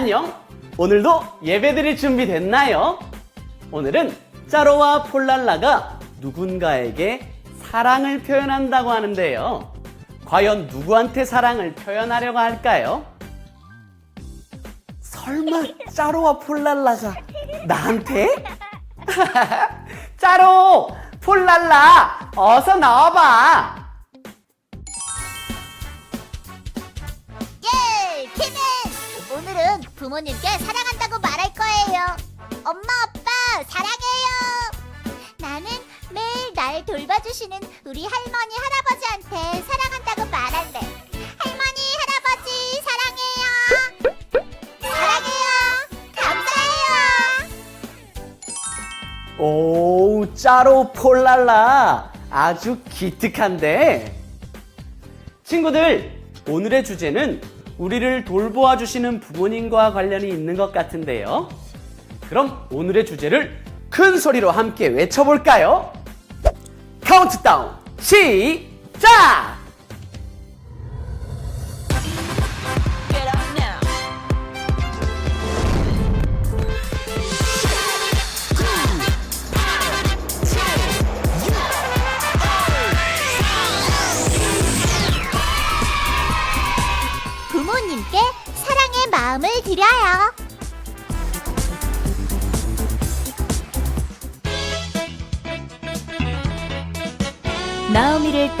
안녕. 오늘도 예배드릴 준비 됐나요? 오늘은 짜로와 폴랄라가 누군가에게 사랑을 표현한다고 하는데요. 과연 누구한테 사랑을 표현하려고 할까요? 설마 짜로와 폴랄라가 나한테? 짜로, 폴랄라, 어서 나와봐. 부모님께 사랑한다고 말할 거예요. 엄마, 아빠, 사랑해요. 나는 매일 날 돌봐주시는 우리 할머니, 할아버지한테 사랑한다고 말할래. 할머니, 할아버지, 사랑해요. 사랑해요. 감사해요. 오, 짜로 폴랄라. 아주 기특한데. 친구들, 오늘의 주제는 우리를 돌보아 주시는 부모님과 관련이 있는 것 같은데요. 그럼 오늘의 주제를 큰 소리로 함께 외쳐볼까요? 카운트다운 시작!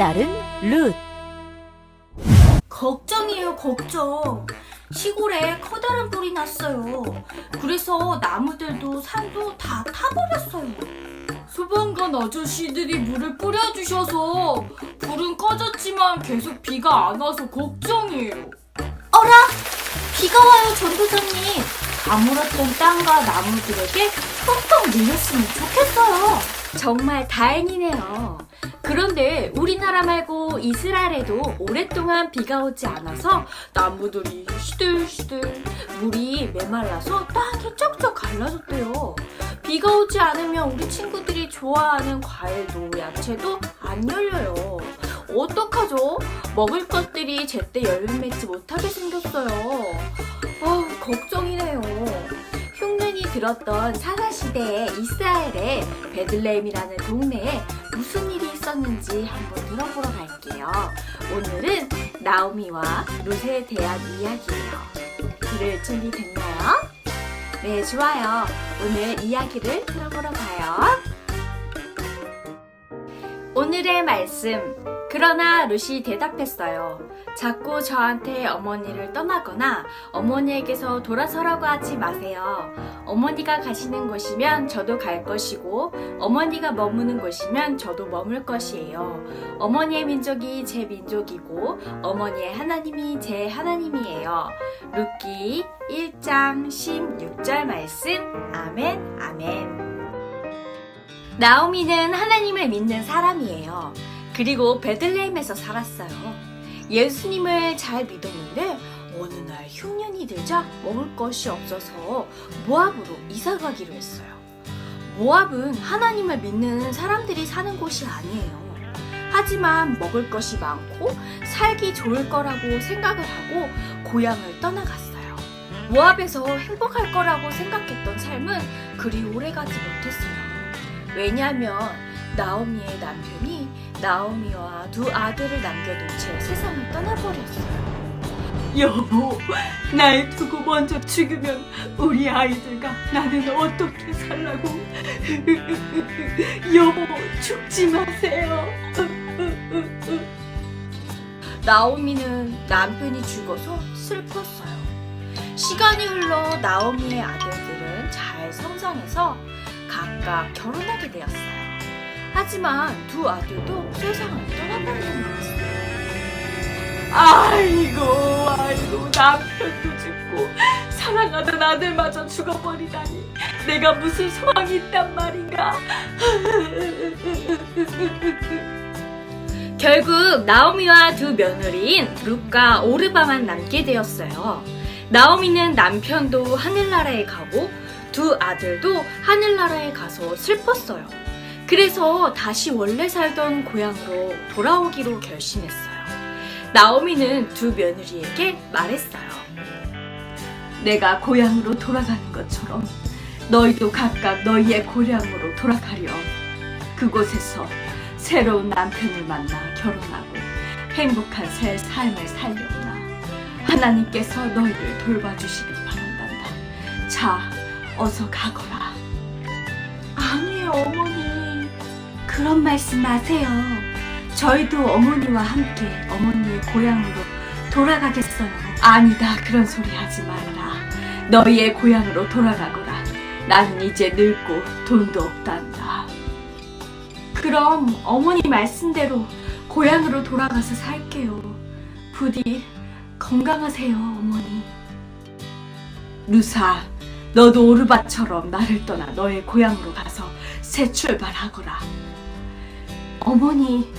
따른 룻. 걱정이에요, 걱정. 시골에 커다란 불이 났어요. 그래서 나무들도 산도 다 타버렸어요. 소방관 아저씨들이 물을 뿌려주셔서 불은 꺼졌지만 계속 비가 안 와서 걱정이에요. 어라! 비가 와요, 전도사님. 가물었던 땅과 나무들에게 펑펑 밀렸으면 좋겠어요. 정말 다행이네요. 그런데 우리나라 말고 이스라엘에도 오랫동안 비가 오지 않아서 나무들이 시들시들 물이 메말라서 땅이 쩍쩍 갈라졌대요. 비가 오지 않으면 우리 친구들이 좋아하는 과일도 야채도 안 열려요. 어떡하죠? 먹을 것들이 제때 열매 맺지 못하게 생겼어요. 아우, 걱정이네요. 흉년이 들었던 사사시대의 이스라엘의 베들레헴이라는 동네에 무슨 일이 있었는지 한번 들어보러 갈게요. 오늘은 나오미와 룻에 대한 이야기예요. 들을 준비 됐나요? 네, 좋아요. 오늘 이야기를 들어보러 가요. 오늘의 말씀. 그러나 룻이 대답했어요. 자꾸 저한테 어머니를 떠나거나 어머니에게서 돌아서라고 하지 마세요. 어머니가 가시는 곳이면 저도 갈 것이고 어머니가 머무는 곳이면 저도 머물 것이에요. 어머니의 민족이 제 민족이고 어머니의 하나님이 제 하나님이에요. 룻기 1장 16절 말씀. 아멘, 아멘. 나오미는 하나님을 믿는 사람이에요. 그리고 베들레헴에서 살았어요. 예수님을 잘 믿었는데 어느 날 흉년이 들자 먹을 것이 없어서 모압으로 이사 가기로 했어요. 모압은 하나님을 믿는 사람들이 사는 곳이 아니에요. 하지만 먹을 것이 많고 살기 좋을 거라고 생각을 하고 고향을 떠나갔어요. 모압에서 행복할 거라고 생각했던 삶은 그리 오래 가지 못했어요. 왜냐하면 나오미의 남편이 나오미와 두 아들을 남겨둔 채 세상을 떠나버렸어요. 여보, 날 두고 먼저 죽으면 우리 아이들과 나는 어떻게 살라고? 여보, 죽지 마세요. 나오미는 남편이 죽어서 슬펐어요. 시간이 흘러 나오미의 아들들은 잘 성장해서 각각 결혼하게 되었어요. 하지만 두 아들도 세상을 떠나버리는 거였어요. 아이고, 아이고, 남편도 죽고, 사랑하던 아들마저 죽어버리다니. 내가 무슨 소망이 있단 말인가. 결국 나오미와 두 며느리인 룩과 오르바만 남게 되었어요. 나오미는 남편도 하늘나라에 가고 두 아들도 하늘나라에 가서 슬펐어요. 그래서 다시 원래 살던 고향으로 돌아오기로 결심했어요. 나오미는 두 며느리에게 말했어요. 내가 고향으로 돌아가는 것처럼 너희도 각각 너희의 고향으로 돌아가렴. 그곳에서 새로운 남편을 만나 결혼하고 행복한 새 삶을 살려나 하나님께서 너희를 돌봐주시길 바란단다. 자, 어서 가거라. 아니에요, 어머니. 그런 말씀 마세요. 저희도 어머니와 함께 어머니의 고향으로 돌아가겠어요. 아니다, 그런 소리 하지 말라. 너희의 고향으로 돌아가거라. 나는 이제 늙고 돈도 없단다. 그럼 어머니 말씀대로 고향으로 돌아가서 살게요. 부디 건강하세요, 어머니. 루사, 너도 오르바처럼 나를 떠나 너의 고향으로 가서 새 출발하거라. 어머니,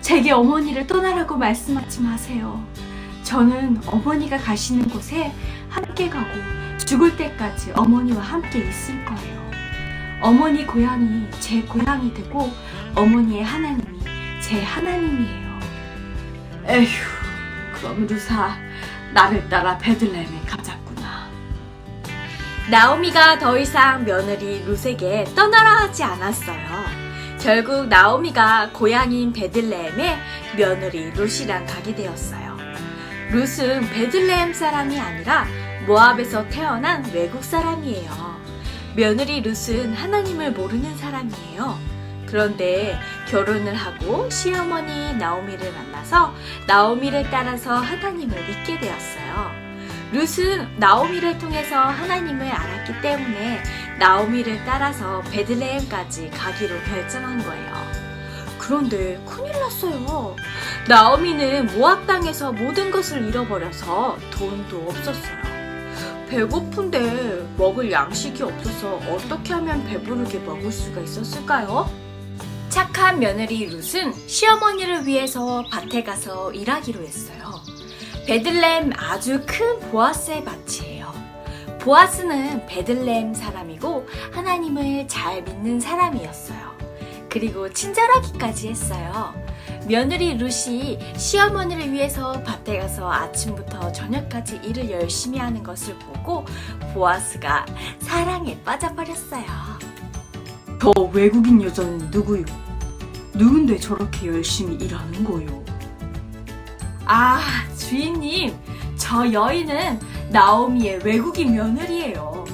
제게 어머니를 떠나라고 말씀하지 마세요. 저는 어머니가 가시는 곳에 함께 가고 죽을 때까지 어머니와 함께 있을 거예요. 어머니 고향이 제 고향이 되고 어머니의 하나님이 제 하나님이에요. 에휴, 그럼 루사 나를 따라 베들레헴에 가자꾸나. 나오미가 더 이상 며느리 룻에게 떠나라 하지 않았어요. 결국 나오미가 고향인 베들레헴에 며느리 룻이랑 가게 되었어요. 룻은 베들레헴 사람이 아니라 모압에서 태어난 외국 사람이에요. 며느리 룻은 하나님을 모르는 사람이에요. 그런데 결혼을 하고 시어머니 나오미를 만나서 나오미를 따라서 하나님을 믿게 되었어요. 룻은 나오미를 통해서 하나님을 알았기 때문에 나오미를 따라서 베들레헴까지 가기로 결정한 거예요. 그런데 큰일 났어요. 나오미는 모압 땅에서 모든 것을 잃어버려서 돈도 없었어요. 배고픈데 먹을 양식이 없어서 어떻게 하면 배부르게 먹을 수가 있었을까요? 착한 며느리 룻은 시어머니를 위해서 밭에 가서 일하기로 했어요. 베들레헴 아주 큰 보아스의 밭이에요. 보아스는 베들레헴 사람이고 하나님을 잘 믿는 사람이었어요. 그리고 친절하기까지 했어요. 며느리 룻이 시어머니를 위해서 밭에 가서 아침부터 저녁까지 일을 열심히 하는 것을 보고 보아스가 사랑에 빠져버렸어요. 저 외국인 여자는 누구요? 누군데 저렇게 열심히 일하는 거요? 아, 주인님, 저 여인은 나오미의 외국인 며느리예요.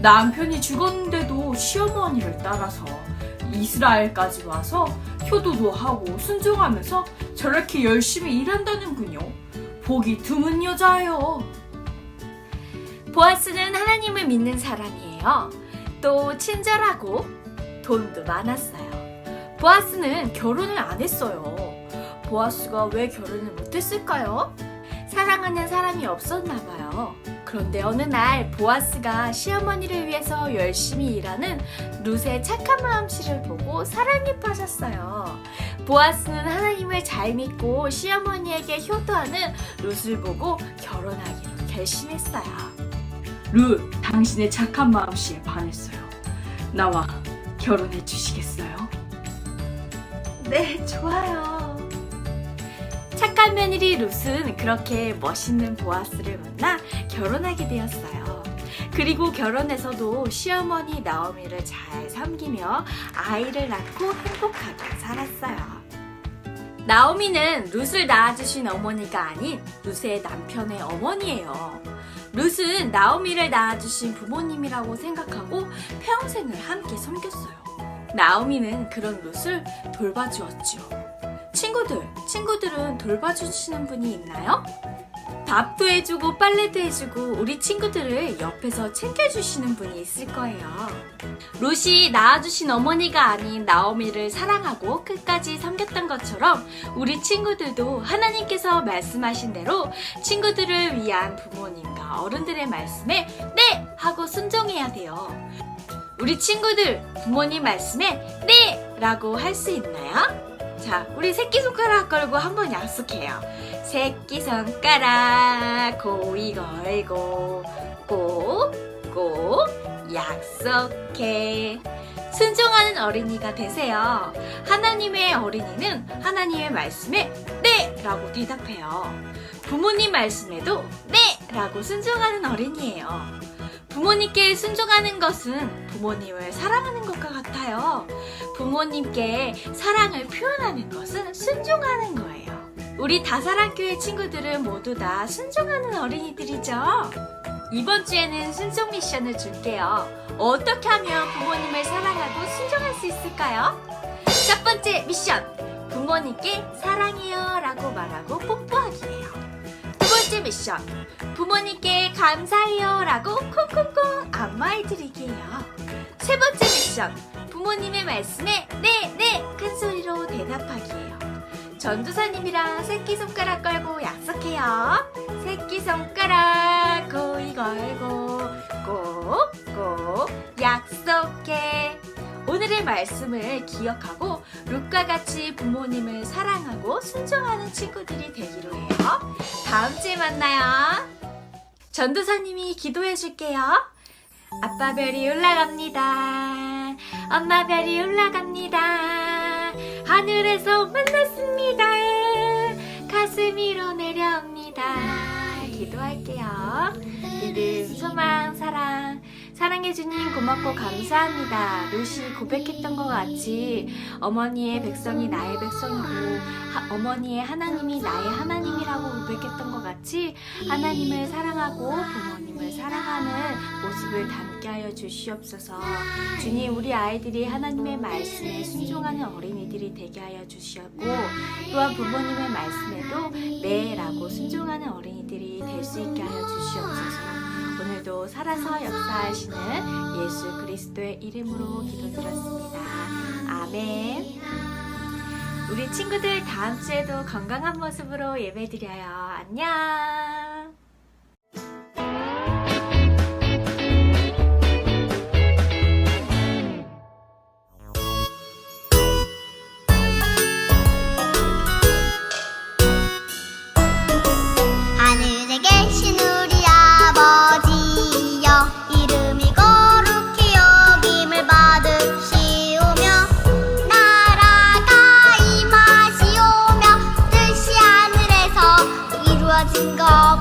남편이 죽었는데도 시어머니를 따라서 이스라엘까지 와서 효도도 하고 순종하면서 저렇게 열심히 일한다는군요. 보기 드문 여자예요. 보아스는 하나님을 믿는 사람이에요. 또 친절하고 돈도 많았어요. 보아스는 결혼을 안 했어요. 보아스가 왜 결혼을 못했을까요? 사랑하는 사람이 없었나 봐요. 그런데 어느 날 보아스가 시어머니를 위해서 열심히 일하는 룻의 착한 마음씨를 보고 사랑에 빠졌어요. 보아스는 하나님을 잘 믿고 시어머니에게 효도하는 룻을 보고 결혼하기로 결심했어요. 룻, 당신의 착한 마음씨에 반했어요. 나와 결혼해 주시겠어요? 네, 좋아요. 착한 며느리 룻은 그렇게 멋있는 보아스를 만나 결혼하게 되었어요. 그리고 결혼해서도 시어머니 나오미를 잘 섬기며 아이를 낳고 행복하게 살았어요. 나오미는 룻을 낳아주신 어머니가 아닌 룻의 남편의 어머니예요. 룻은 나오미를 낳아주신 부모님이라고 생각하고 평생을 함께 섬겼어요. 나오미는 그런 룻을 돌봐주었죠. 친구들, 친구들은 돌봐주시는 분이 있나요? 밥도 해주고 빨래도 해주고 우리 친구들을 옆에서 챙겨주시는 분이 있을 거예요. 롯이 낳아주신 어머니가 아닌 나오미를 사랑하고 끝까지 섬겼던 것처럼 우리 친구들도 하나님께서 말씀하신 대로 친구들을 위한 부모님과 어른들의 말씀에 네! 하고 순종해야 돼요. 우리 친구들 부모님 말씀에 네! 라고 할 수 있나요? 자, 우리 새끼손가락 걸고 한번 약속해요. 새끼손가락 고이 걸고 꼭꼭 약속해. 순종하는 어린이가 되세요. 하나님의 어린이는 하나님의 말씀에 네! 라고 대답해요. 부모님 말씀에도 네! 라고 순종하는 어린이에요. 부모님께 순종하는 것은 부모님을 사랑하는 것과 같아요. 부모님께 사랑을 표현하는 것은 순종하는 거예요. 우리 다사랑교회 친구들은 모두 다 순종하는 어린이들이죠. 이번 주에는 순종 미션을 줄게요. 어떻게 하면 부모님을 사랑하고 순종할 수 있을까요? 첫 번째 미션. 부모님께 사랑해요 라고 말하고 뽀뽀하기예요. 두 번째 미션. 부모님께 감사해요 라고 콩콩콩 안마해드리기예요. 세 번째 미션. 부모님의 말씀에 네, 네! 큰 소리로 대답하기예요. 전도사님이랑 새끼손가락 걸고 약속해요. 새끼손가락 고이 걸고 꼭꼭 약속해. 오늘의 말씀을 기억하고 룩과 같이 부모님을 사랑하고 순종하는 친구들이 되기로 해요. 다음 주에 만나요. 전도사님이 기도해 줄게요. 아빠 별이 올라갑니다. 엄마 별이 올라갑니다. 하늘에서 만났습니다. 가슴 위로 내려옵니다. 기도할게요. 믿음, 소망, 사랑. 사랑해 주님 고맙고 감사합니다. 루시 고백했던 것 같이 어머니의 백성이 나의 백성이고 하- 어머니의 하나님이 나의 하나님이라고 고백했던 것 같이 하나님을 사랑하고 부모님을 사랑하는 모습을 담게 하여 주시옵소서. 주님 우리 아이들이 하나님의 말씀에 순종하는 어린이들이 되게 하여 주시었고 또한 부모님의 말씀에도 네라고 순종하는 어린이들이 될 수 있게 하여 주시옵소서. 오늘도 살아서 역사하시는 예수 그리스도의 이름으로 기도드렸습니다. 아멘. 우리 친구들 다음 주에도 건강한 모습으로 예배드려요. 안녕. tình cò